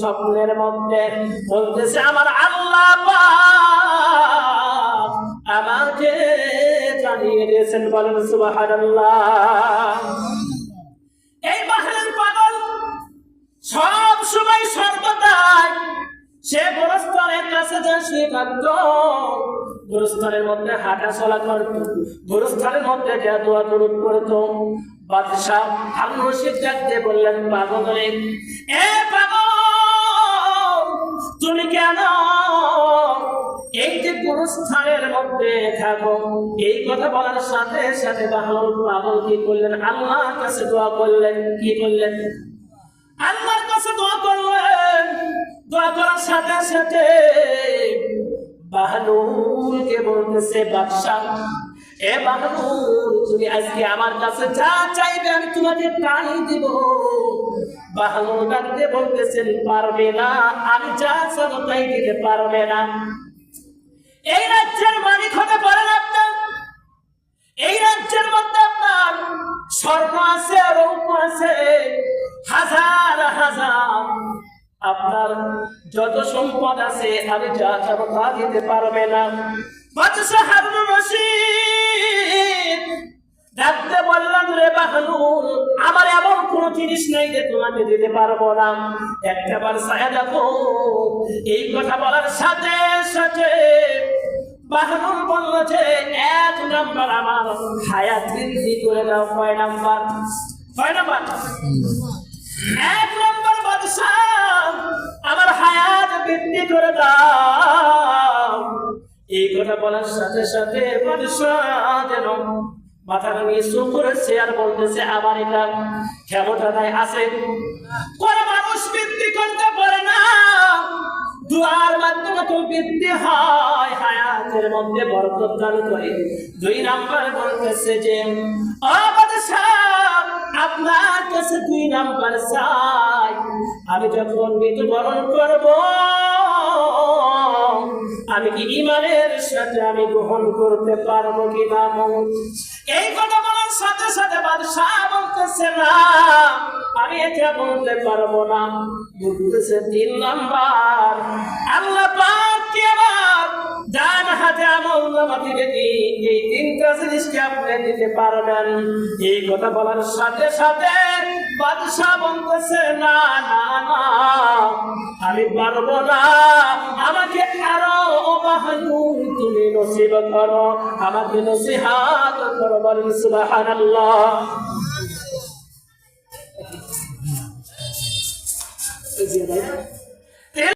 স্বপ্নের মধ্যে। বলতেছে, আমার আল্লাহ আমাকে জানিয়ে দিয়েছেন। বলেন, সুবহানাল্লাহ। এই বাহারের পাগল সব সময় সর্বদাই সে গোরস্থানের কাছে যা সে কাঁদত গোরস্থানের মধ্যে হাঁটা চলা করত গোরস্থানের মধ্যে যা দোয়া করত বাদশাহ বললেন এ পাগল এই যে মধ্যে থাকো? এই কথা বলার সাথে সাথে কি আল্লাহর কাছে দোয়া করলেন, কি করলেন? আল্লাহর কাছে দোয়া করলেন। দোয়া করার সাথে সাথে বাহলুলকে বলতেছে, বাদশাহ এ বাহলুল তুমি আজকে আমার কাছে যা চাইবে আমি তোমাকে তাই দিব। বাহলুল ডাকতে বলতেছেন, পারবে না। আমি যা চাবো তাই দিতে পারবে না। এই রাজ্যের মালিক হতে পারেন আপনার। এই রাজ্যের মধ্যে আপনার স্বর্ণ আছে রৌপ আছে, হাজার হাজার। আপনার যত সম্পদ আছে, আমি যা চাবো তা দিতে পারবে না। বাদশাহ হারুন রশিদ। ডাকতে বললাম রে বাহলুল আমার এমন কোন জিনিস নেই যে তোমাকে দিতে পারব না। একটা বার ছায়া দেখো এই কথা বলার সাথে সাথে বলল যে এক নাম্বার আমার বৃদ্ধি করে দাও কয় নাম্বার? কয় নাম্বার? এক নম্বর বাদশাহ আমার হায়াত বৃদ্ধি করে দাও। এই কথা বলার সাথে সাথে যেন মাথা নিয়ে চুপ করেছে আর বলতেছে, আমার এটা ক্ষমতা নাই আছে। কোন মানুষ বৃদ্ধি করতে পারে না। দুয়ার মাধ্যমে তো বৃদ্ধি হয়, হায়াতের মধ্যে বরকত দান করে। দুই নাম্বার বলতেছে যে আপনার কাছে দুই নাম্বার চাই। আমি যখন মৃত্যুবরণ করব আমি কি ইমানের সাথে আমি গ্রহণ করতে পারব কি না এই কথা বলার সাথে সাথে বাদশাহ বলতেছে, না, আমি এটা বলতে পারব না। বলতেছে তিন নাম্বার, আল্লাহ পাক কি আমার ডান হাতে আমল নামা দিবে এই তিনটা জিনিসকে আপনি দিতে পারবেন? এই কথা বলার সাথে সাথে বাদশাহ বলতেছে, না না না, আমি পারব না। আমাকে আরও অবাহানুর তুমি নসিব করো আমাকে নসিহাত করো বলেন সুবহানাল্লাহ এই যে ভাই